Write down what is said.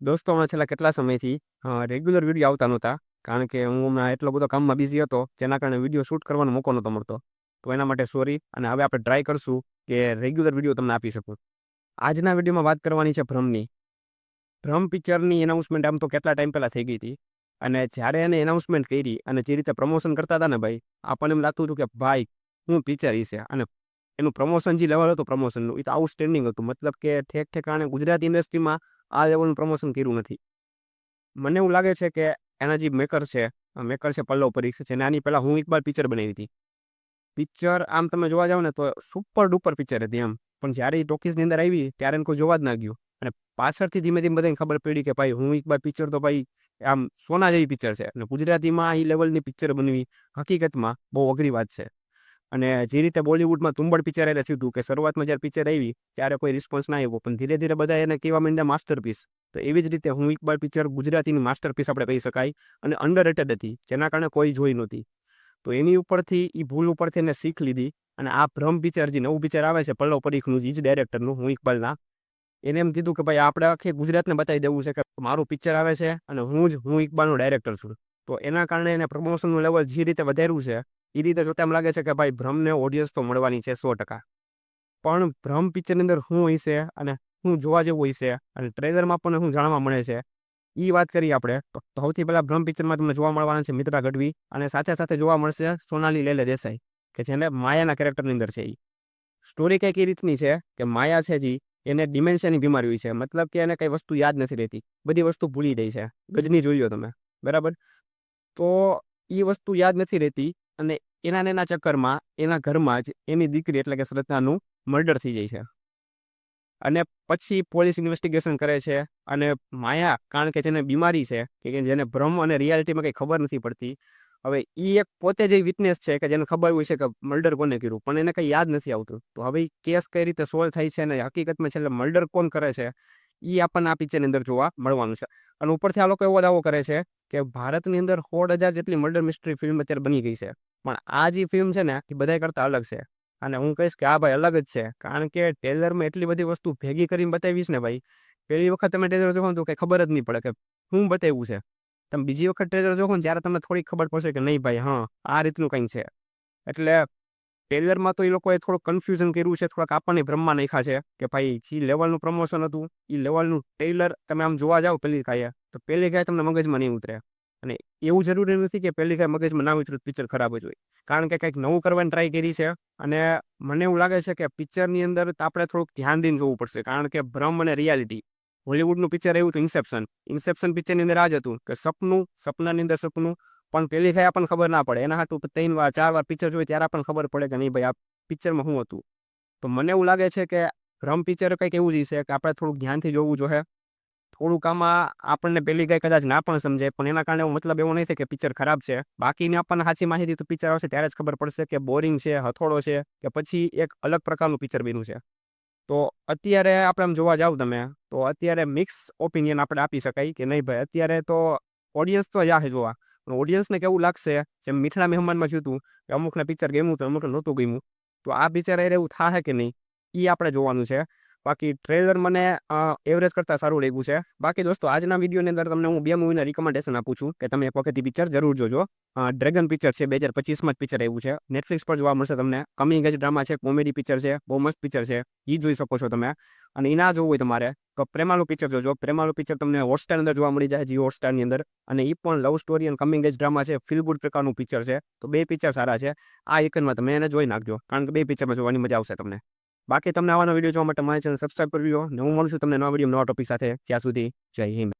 દોસ્તો હમણાં છેલ્લા કેટલા સમયથી રેગ્યુલર વીડિયો આવતા નહોતા, કારણ કે હું હમણાં એટલો બધો કામમાં બિઝી હતો, જેના કારણે વીડિયો શૂટ કરવાનો મોકો નહોતો મળતો. તો એના માટે સોરી અને હવે આપણે ટ્રાય કરશું કે રેગ્યુલર વીડિયો તમને આપી શકું. આજના વિડીયોમાં વાત કરવાની છે ભ્રમની. ભ્રમ પિક્ચરની એનાઉન્સમેન્ટ આમ તો કેટલા ટાઈમ પહેલાં થઈ ગઈ હતી? અને જ્યારે એને એનાઉન્સમેન્ટ કરી અને જે રીતે પ્રમોશન કરતા હતા ને ભાઈ, આપણને એમ લાગતું હતું કે ભાઈ, હું પિક્ચર છે, અને એનું પ્રમોશન જે લેવલ હતું પ્રમોશનનું એ તો આઉટસ્ટેન્ડિંગ હતું. મતલબ કે ઠેક ઠેકાણે ગુજરાતી ઇન્ડસ્ટ્રીમાં આ લેવલનું પ્રમોશન કર્યું નથી. મને એવું લાગે છે કે એના જે મેકર છે મેકર છે પલ્લવ પરીખ છે આની પહેલાં હું ઇકબાલ પિક્ચર બનાવી હતી. પિક્ચર આમ તમે જોવા જાઓ ને તો સુપર ડુપર પિક્ચર હતી એમ પણ જ્યારે એ ટોકીસની અંદર આવી, ત્યારે એને કોઈ જોવા જ ના ગયું. અને પાછળથી ધીમે ધીમે બધાને ખબર પડી કે ભાઈ, હું એકવાર પિક્ચર તો ભાઈ આમ સોના જેવી પિક્ચર છે. અને ગુજરાતીમાં એ લેવલની પિક્ચર બનવી હકીકતમાં બહુ અઘરી વાત છે. અને જે રીતે બોલિવૂડમાં તુંબડ પિક્ચર એટલે થયું કે શરૂઆતમાં જ્યારે પિક્ચર આવી, ત્યારે કોઈ રિસ્પોન્સ ના આવ્યો. પણ ધીરે ધીરે બધા એને કહેવા માંડ્યા માસ્ટરપીસ તો એવી જ રીતે હું ઇકબાલ પિક્ચર ગુજરાતીની માસ્ટરપીસ આપણે કહી શકાય અને અંડર રેટેડ હતી, જેના કારણે કોઈ જોઈ નહોતી. તો એની ઉપરથી એ ભૂલ ઉપરથી એને શીખ લીધી અને આ ભ્રમ પિક્ચર, જે નવું પિક્ચર આવે છે, પલ્લવ પરીખનું જ ડાયરેક્ટરનું હું ઇકબાલના. એને એમ કીધું કે ભાઈ, આપણે આખી ગુજરાતને બતાવી દેવું છે કે મારું પિક્ચર આવે છે અને હું જ, હું ઇકબાલનો ડાયરેક્ટર છું. તો એના કારણે એને પ્રમોશનનું લેવલ જે રીતે વધાર્યું છે એ રીતે જોતા એમ લાગે છે કે ભાઈ ભ્રમને ઓડિયન્સ તો મળવાની છે સો ટકા. પણ ભ્રમ પિક્ચરની અંદર શું છે અને શું જોવા જેવું છે અને ટ્રેલરમાં પણ શું જાણવા મળે છે એ વાત કરીએ આપણે, તો સૌથી પહેલાં ભ્રમ પિક્ચરમાં તમને જોવા મળવાના છે મિત્રા ગઢવી અને સાથે સાથે જોવા મળશે સોનાલી લેલે દેસાઈ, કે જેને માયાના કેરેક્ટરની અંદર છે એ સ્ટોરી કંઈક એ રીતની છે કે માયા છે જી, એને ડિમેન્શિયાની બીમારી હોય છે, મતલબ કે એને કંઈ વસ્તુ યાદ નથી રહેતી, બધી વસ્તુ ભૂલી રહી છે, ગજની જોઈ લો તમે, બરાબર? તો એ વસ્તુ યાદ નથી રહેતી અને એના એના ચક્કરમાં, એના ઘરમાં જ એની દીકરી એટલે કે શ્રદ્ધાનું મર્ડર થઈ જાય છે. અને પછી પોલીસ ઇન્વેસ્ટિગેશન કરે છે અને માયા કારણ કે જેને બીમારી છે, કે જેને ભ્રમ અને રિયાલિટીમાં કંઈ ખબર નથી પડતી, હવે એ એક પોતે જે વિટનેસ છે કે જેને ખબર હોય છે કે મર્ડર કોને કર્યું, પણ એને કંઈ યાદ નથી આવતું. તો હવે કેસ કઈ રીતે સોલ્વ થાય છે અને હકીકતમાં છેલ્લે મર્ડર કોણ કરે છે એ આપણને આ પિક્ચરની અંદર જોવા મળવાનું છે. અને ઉપરથી આ લોકો એવો દાવો કરે છે કે ભારતની અંદર સોળ હજાર જેટલી મર્ડર મિસ્ટ્રી ફિલ્મ અત્યારે બની ગઈ છે. પણ આ જે ફિલ્મ છે ને, એ બધા કરતાં અલગ છે. અને હું કહીશ કે આ ભાઈ અલગ જ છે. કારણ કે ટેલરમાં એટલી બધી વસ્તુ ભેગી કરીને બતાવીશ ને ભાઈ, પહેલી વખત તમે ટેલર જોખો તો કંઈ ખબર જ નહીં પડે કે શું બતાવ્યું છે. તમે બીજી વખત ટેલર જોખો ને ત્યારે તમને થોડી ખબર પડશે કે નહીં ભાઈ, હા, આ રીતનું કંઈ છે. એટલે ટેલરમાં તો એ લોકોએ થોડુંક કન્ફ્યુઝન કર્યું છે, થોડાક આપણને બ્રહ્મા નાખ્યા છે કે ભાઈ, જે લેવલનું પ્રમોશન હતું, એ લેવલનું ટેલર તમે આમ જોવા જાઓ પહેલી કાંઈ તો પહેલી કાંઈ તમને મગજમાં નહીં ઉતરે. અને એવું જરૂરી નથી કે પહેલી કાંઈ મગજમાં ના ઉતરું પિક્ચર ખરાબ જ હોય. કારણ કે કંઈક નવું કરવાની ટ્રાય કરી છે અને મને એવું લાગે છે કે પિક્ચરની અંદર આપણે થોડુંક ધ્યાન દઈને જોવું પડશે. કારણ કે ભ્રમ અને રિયાલિટી હોલિવૂડનું પિક્ચર એવું હતું ઇન્સેપ્શન ઇન્સેપ્શન પિક્ચરની અંદર આ જ હતું કે સપનું, સપનાની અંદર સપનું, પણ પેલી ખાઈ આપણને ખબર ના પડે. એના હાટું ત્રણ વાર, ચાર વાર પિક્ચર જોઈએ ત્યારે આપણને ખબર પડે કે નહીં ભાઈ, આ પિક્ચરમાં શું હતું. તો મને એવું લાગે છે કે ભ્રમ પિક્ચર કંઈક એવું જ છે કે આપણે થોડુંક ધ્યાનથી જોવું જોઈએ. થોડુંક આમાં આપણને પેલી ગાય કદાચ ના પણ સમજે પણ એના કારણે મતલબ એવો નહીં થાય કે પિક્ચર ખરાબ છે. બાકીની આપણને સાચી માહિતી તો પિક્ચર આવશે ત્યારે જ ખબર પડશે કે બોરિંગ છે, હથોડો છે, કે પછી એક અલગ પ્રકારનું પિક્ચર બન્યું છે. તો અત્યારે આપણે આમ જોવા જાવ તમે, તો અત્યારે મિક્સ ઓપિનિયન આપણે આપી શકાય કે નહીં ભાઈ? અત્યારે તો ઓડિયન્સ તો જાહે જોવા, પણ ઓડિયન્સને કેવું લાગશે? જેમ મીઠડા મહેમાનમાં જોયું કે અમુકને પિક્ચર ગમ્યું તો અમુકને નહોતું ગમ્યું, તો આ પિક્ચર એવું થાય કે નહીં? એ આપણે જોવાનું છે. બાકી ટ્રેલર મને એવરેજ કરતાં સારું લાગ્યું છે. બાકી દોસ્તો, આજના વિડીયોની અંદર તમને હું બે મૂવીના રિકમેન્ડેશન આપું છું કે તમે એક પિક્ચર જરૂર જોજો. ડ્રેગન પિક્ચર છે, બે હજાર પચીસમાં જ પિક્ચર આવ્યું છે. નેટફ્લિક્સ પર જોવા મળશે તમને. કમિંગ એજ ડ્રામા છે કોમેડી પિક્ચર છે, બહુ મસ્ત પિક્ચર છે. એ જોઈ શકો છો તમે. અને એ ના જોવું હોય તમારે, તો પ્રેમાલું પિક્ચર જોજો. પ્રેમાલું પિક્ચર તમને હોટસ્ટારની અંદર જોવા મળી જાય જીઓ હોટસ્ટારની અંદર. અને એ પણ લવ સ્ટોરી અને કમિંગ એજ ડ્રામા છે ફીલ પ્રકારનું પિક્ચર છે. તો બે પિક્ચર સારા છે. આ એકનમાં તમે એને જોઈ નાખજો. કારણ કે બે પિક્ચરમાં જોવાની મજા આવશે તમને. બાકી તમને આવાનો વીડિયો જોવા માટે મારી ચેનલ સબસ્ક્રાઈબ કરી લો ને હું મળું છું તમને નવા વીડિયો નવા ટોપિક સાથે. ત્યાં સુધી જય હિન્દ.